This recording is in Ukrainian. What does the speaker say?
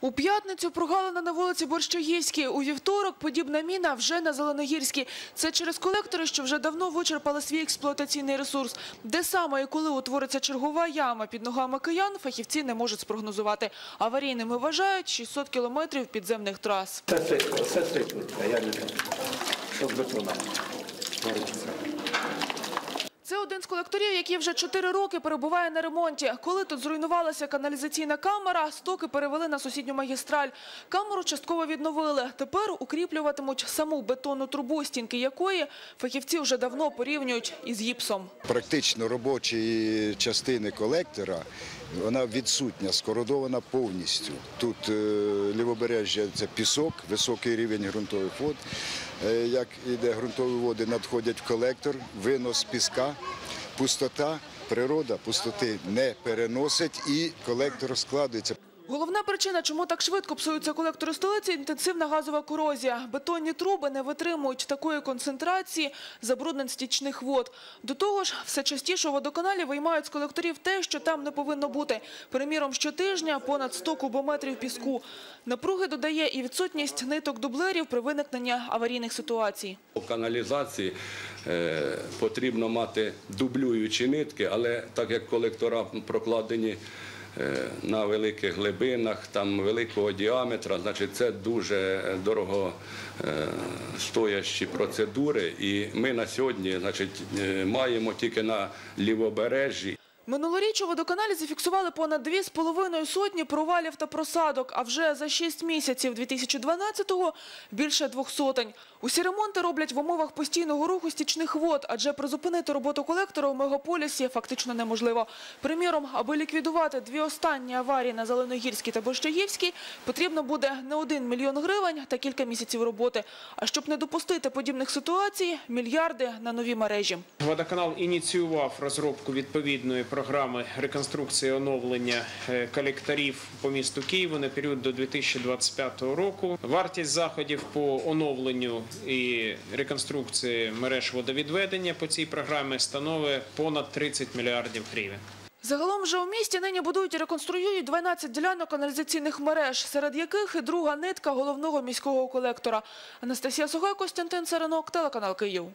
У п'ятницю прогалина на вулиці Борщагівській. У вівторок подібна міна вже на Зеленогірській. Це через колектори, що вже давно вичерпали свій експлуатаційний ресурс. Де саме і коли утвориться чергова яма під ногами киян, фахівці не можуть спрогнозувати. Аварійними вважають 600 кілометрів підземних трас. Все стрітко, все стрітко, я не знаю. Що з твориться. Це один з колекторів, який вже 4 роки перебуває на ремонті. Коли тут зруйнувалася каналізаційна камера, стоки перевели на сусідню магістраль. Камеру частково відновили. Тепер укріплюватимуть саму бетонну трубу, стінки якої фахівці вже давно порівнюють із гіпсом. Практично робочі частини колектора вона відсутня, скородована повністю. Тут е, лівобережжя це пісок, високий рівень ґрунтових вод. Е, Як іде ґрунтові води, надходять в колектор, винос піска, пустота, природа пустоти не переносить і колектор складується. Головна причина, чому так швидко псуються колектори столиці – інтенсивна газова корозія. Бетонні труби не витримують такої концентрації забруднень стічних вод. До того ж, все частіше у водоканалі виймають з колекторів те, що там не повинно бути. Приміром, щотижня понад 100 кубометрів піску. Напруги додає і відсутність ниток дублерів при виникненні аварійних ситуацій. У каналізації е, потрібно мати дублюючі нитки, але так як колектора прокладені на великих глибинах, там великого діаметра, значить це дуже дорого е, стоящі процедури. І ми на сьогодні значить, е, маємо тільки на лівобережжі Минулоріч у водоканалі зафіксували понад дві з половиною сотні провалів та просадок, а вже за шість місяців 2012-го – більше двох сотень. Усі ремонти роблять в умовах постійного руху стічних вод, адже призупинити роботу колектора у мегаполісі фактично неможливо. Приміром, аби ліквідувати дві останні аварії на Зеленогірській та Борщагівській, потрібно буде не один мільйон гривень та кілька місяців роботи. А щоб не допустити подібних ситуацій – мільярди на нові мережі. Водоканал ініціював розробку відповідної програми реконструкції оновлення е, колекторів по місту Києву на період до 2025 року. Вартість заходів по оновленню і реконструкції мереж водовідведення по цій програмі становить понад 30 мільярдів гривень. Загалом вже у місті нині будують і реконструюють 12 ділянок каналізаційних мереж, серед яких і друга нитка головного міського колектора. Анастасія Сухай, Костянтин Царинок, телеканал Київ.